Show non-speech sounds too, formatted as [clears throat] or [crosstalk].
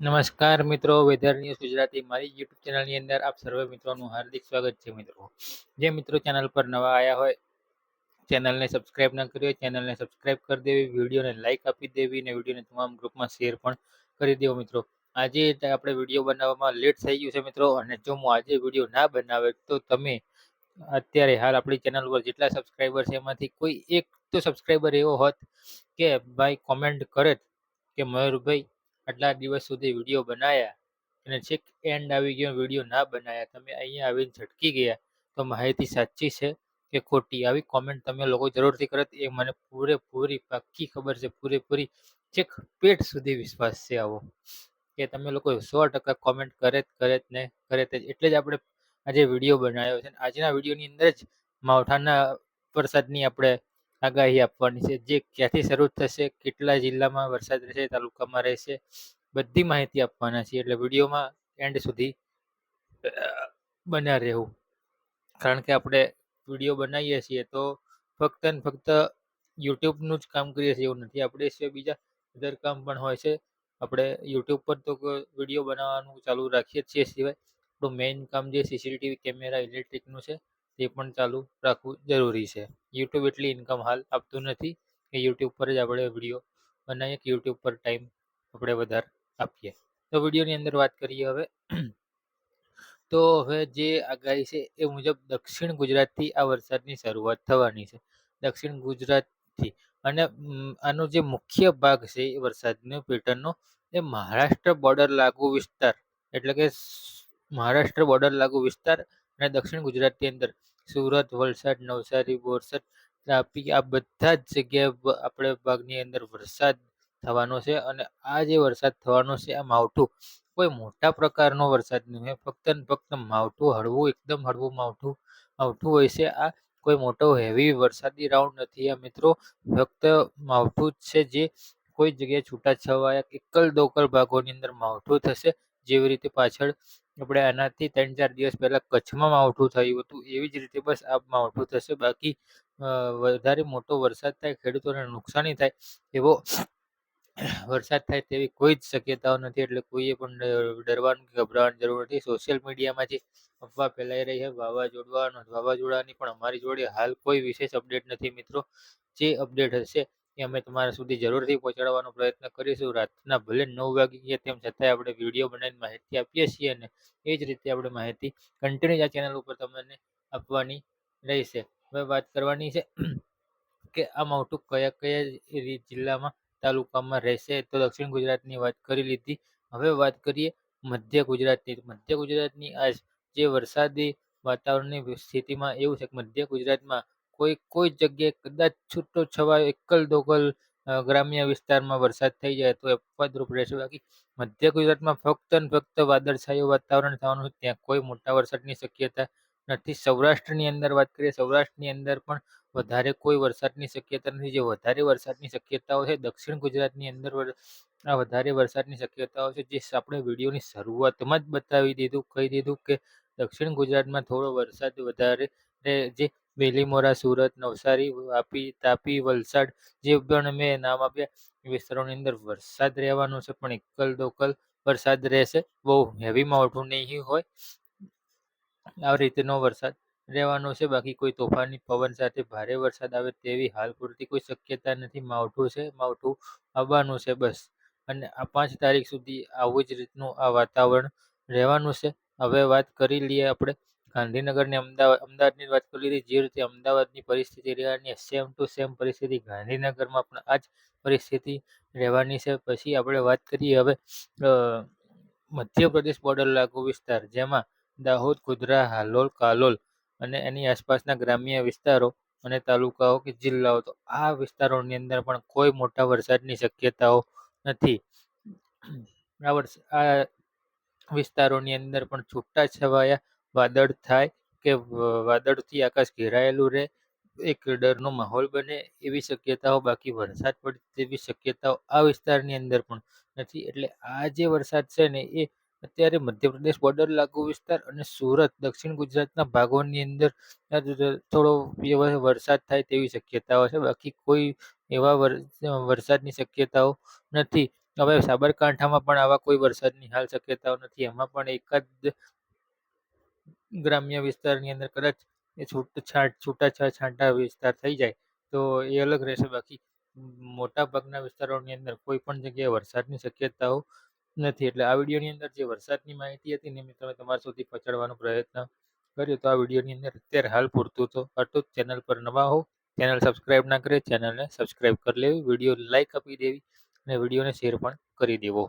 નમસ્કાર મિત્રો, weather news Gujarati મારી યુટ્યુબ ચેનલની અંદર આપ સર્વે મિત્રોનું હાર્દિક સ્વાગત છે મિત્રો. જે મિત્રો ચેનલ પર નવા આવ્યા હોય, ચેનલને સબસ્ક્રાઇબ ન કરી હોય, ચેનલને સબસ્ક્રાઇબ કરી દેવી, વિડીયોને લાઇક આપી દેવી અને વિડીયોને તમામ ગ્રુપમાં શેર પણ કરી દેવો મિત્રો. આજે આપણે વીડિયો બનાવવામાં લેટ થઈ ગયું છે મિત્રો અને જો હું આજે વીડિયો ના બનાવે તો તમે અત્યારે હાલ આપણી ચેનલ પર જેટલા સબસ્ક્રાઈબર છે એમાંથી કોઈ એક તો સબસ્ક્રાઈબર એવો હોત કે ભાઈ કોમેન્ટ કરે કે મયુરભાઈ આટલા દિવસ સુધી વીડિયો બનાવ્યા અને છેક એન્ડ આવી ગયો, વીડિયો ના બનાવ્યા તમે અહીંયા આવીને ઝટકી ગયા તો માહિતી સાચી છે કે ખોટી? આવી કોમેન્ટ તમે લોકો જરૂરથી કરત એ મને પૂરેપૂરી પાક્કી ખબર છે. પૂરેપૂરી છેક પેટ સુધી વિશ્વાસ છે આવો. કે તમે લોકો સો ટકા કોમેન્ટ કરે જ કરે જ ને, કરે જ. એટલે જ આપણે આજે વીડિયો બનાવ્યો છે. આજના વિડીયોની અંદર જ માવઠાના વરસાદની આપણે આગાહી આપવાની છે. જે ક્યાંથી શરૂ થશે, કેટલા જિલ્લામાં વરસાદ રહેશે, તાલુકામાં રહેશે, બધી માહિતી આપવાના છે એટલે વિડીયોમાં એન્ડ સુધી બન્યા રહેવું. કારણ કે આપણે વીડિયો બનાવીએ છીએ તો ફક્ત ને ફક્ત યુટ્યુબનું જ કામ કરીએ છીએ એવું નથી. આપણે સિવાય બીજા અધર કામ પણ હોય છે. આપણે યુટ્યુબ પર તો વીડિયો બનાવવાનું ચાલુ રાખીએ છીએ સિવાય. આપણું મેઇન કામ જે સીસીટીવી કેમેરા ઇલેક્ટ્રિકનું છે તે પણ ચાલુ રાખવું જરૂરી છે. યુટ્યુબ એટલી ઇન્કમ હાલ આપતું નથી કે યુટ્યુબ પર જ આપણે વીડિયો બનાવીએ કે યુટ્યુબ પર ટાઈમ આપણે વધારે આપીએ. તો વિડીયોની અંદર વાત કરીએ હવે. [clears throat] તો હવે જે આગાહી છે એ મુજબ દક્ષિણ ગુજરાતથી આ વરસાદની શરૂઆત થવાની છે. દક્ષિણ ગુજરાતથી અને આનો જે મુખ્ય ભાગ છે એ વરસાદનો પેટર્નનો એ મહારાષ્ટ્ર બોર્ડર લાગુ વિસ્તાર, એટલે કે મહારાષ્ટ્ર બોર્ડર લાગુ વિસ્તાર અને દક્ષિણ ગુજરાતની અંદર સુરત, વલસાડ, નવસારી, બોરસદ, તાપી, આ બધા જ જગ્યાએ આપણે ભાગની અંદર વરસાદ થવાનો છે અને આ જે વરસાદ થવાનો છે, આ માવઠું કોઈ મોટા પ્રકારનો વરસાદ નહીં હોય. ફક્ત ને ફક્ત માવઠું હળવું, એકદમ હળવું માવઠું માવઠું હોય છે. આ કોઈ મોટો હેવી વરસાદી રાઉન્ડ નથી. આ મિત્રો ફક્ત માવઠું જ છે જે કોઈ જગ્યાએ છૂટાછવાયા એકલ દોકલ ભાગોની અંદર માવઠું થશે. જેવી રીતે પાછળ આપણે આનાથી ત્રણ ચાર દિવસ પહેલાં કચ્છમાં માવઠું થયું હતું, એવી જ રીતે બસ આ માવઠું થશે. બાકી વધારે મોટો વરસાદ થાય, ખેડૂતોને નુકસાની થાય, એવો વરસાદ થાય તેવી કોઈ જ શક્યતાઓ નથી. એટલે કોઈએ પણ ડરવાનું કે ગભરાવાની જરૂર નથી. સોશિયલ મીડિયામાં જે અફવા ફેલાઈ રહી છે વાવાઝોડવાનો વાવાઝોડાની પણ અમારી જોડે હાલ કોઈ વિશેષ અપડેટ નથી મિત્રો. જે અપડેટ હશે એ અમે તમારા સુધી જરૂરથી પહોંચાડવાનો પ્રયત્ન કરીશું. રાતના ભલે નવ વાગી ગયા તેમ છતાંય આપણે વીડિયો બનાવીને માહિતી આપીએ છીએ અને એ જ રીતે આપણે માહિતી કન્ટિન્યુ આ ચેનલ ઉપર તમને આપવાની રહેશે. હવે વાત કરવાની છે કે આ માવઠું કયા કયા જિલ્લામાં, તાલુકામાં રહેશે તો દક્ષિણ ગુજરાતની વાત કરી લીધી. હવે વાત કરીએ મધ્ય ગુજરાતની. મધ્ય ગુજરાતની આજ જે વરસાદી વાતાવરણની સ્થિતિમાં એવું છે કે મધ્ય ગુજરાતમાં કોઈ કોઈ જગ્યાએ કદાચ છૂટો છવાયો, એકલ દોકલ ગ્રામ્ય વિસ્તારમાં વરસાદ થઈ જાય તો અપવાદરૂપ રહેશે. બાકી મધ્ય ગુજરાતમાં ફક્ત ને ફક્ત વાદળછાયું વાતાવરણ થવાનું છે ત્યાં કોઈ મોટા વરસાદની શક્યતા નથી. સૌરાષ્ટ્રની અંદર વાત કરીએ, સૌરાષ્ટ્રની અંદર પણ વધારે કોઈ વરસાદની શક્યતા નથી. જે વધારે વરસાદની શક્યતાઓ છે, દક્ષિણ ગુજરાતની અંદર વધારે વરસાદની શક્યતાઓ છે, જે આપણે વિડીયોની શરૂઆતમાં જ બતાવી દીધું, કહી દીધું કે દક્ષિણ ગુજરાતમાં થોડો વરસાદ વધારે જે બેલીમોરા સુરત, નવસારી, વાપી, તાપી, વલસાડ જે પણ મેં નામ આપ્યા વિસ્તારોની અંદર વરસાદ રહેવાનો છે, પણ એકલ દોકલ વરસાદ રહેશે. બહુ હેવી માવઠું નહીં હોય. આ રીતનો વરસાદ રહેવાનો છે. બાકી કોઈ તોફાની પવન સાથે ભારે વરસાદ આવે તેવી હાલ પૂરતી કોઈ શક્યતા નથી. માવઠું છે માવઠું આવવાનું છે બસ. અને આ પાંચ તારીખ સુધી આવું જ રીતનું આ વાતાવરણ રહેવાનું છે. હવે વાત કરી લઈએ આપણે ગાંધીનગર ને અમદાવાદ, અમદાવાદની વાત કરી લીધી જે રીતે અમદાવાદની પરિસ્થિતિ રહેવાની સેમ ટુ સેમ પરિસ્થિતિ ગાંધીનગરમાં પણ આ જ પરિસ્થિતિ રહેવાની છે. પછી આપણે વાત કરીએ હવે મધ્યપ્રદેશ બોર્ડર લાગુ વિસ્તાર, જેમાં દાહોદ, ગોધરા, હાલોલ, કાલોલ અને એની આસપાસના ગ્રામ્ય વિસ્તારો અને તાલુકાઓ કે જિલ્લાઓ. તો આ વિસ્તારોની અંદર પણ કોઈ મોટા વરસાદની શક્યતાઓ નથી. આ વર્ષ, આ વિસ્તારોની અંદર પણ છૂટા છવાયા વાદળ થાય કે વાદળથી આકાશ ઘેરાયેલું રહે, એક ડરનો માહોલ બને એવી શક્યતાઓ બાકી વરસાદ પડે તેવી શક્યતાઓ આ વિસ્તારની અંદર પણ નથી. એટલે આ જે વરસાદ છે ને, એ અત્યારે મધ્યપ્રદેશ બોર્ડર લાગુ વિસ્તાર અને સુરત, દક્ષિણ ગુજરાતના ભાગોની અંદર થોડો વરસાદ થાય તેવી શક્યતાઓ છે. બાકી કોઈ એવા વરસાદની શક્યતાઓ નથી. હવે સાબરકાંઠામાં પણ આવા કોઈ વરસાદની હાલ શક્યતાઓ નથી. એમાં પણ એકાદ ગ્રામ્ય વિસ્તારની અંદર કદાચ એ છૂટછાટ છૂટાછા છાંટા વિસ્તાર થઈ જાય, તો એ અલગ રહેશે. બાકી મોટા ભાગના વિસ્તારોની અંદર કોઈ પણ જગ્યાએ વરસાદની શક્યતાઓ નથી. એટલે આ વિડીયોની અંદર જે વરસાદની માહિતી હતી ને મેં તમે તમારા સુધી પહોંચાડવાનો પ્રયત્ન કર્યો, તો આ વિડીયોની અંદર અત્યારે હાલ પૂરતું તો હતું. ચેનલ પર નવા હો ચેનલ સબસ્ક્રાઈબ ના કરે, ચેનલને સબસ્ક્રાઈબ કરી લેવી, વીડિયો લાઇક આપી દેવી અને વિડીયોને શેર પણ કરી દેવો.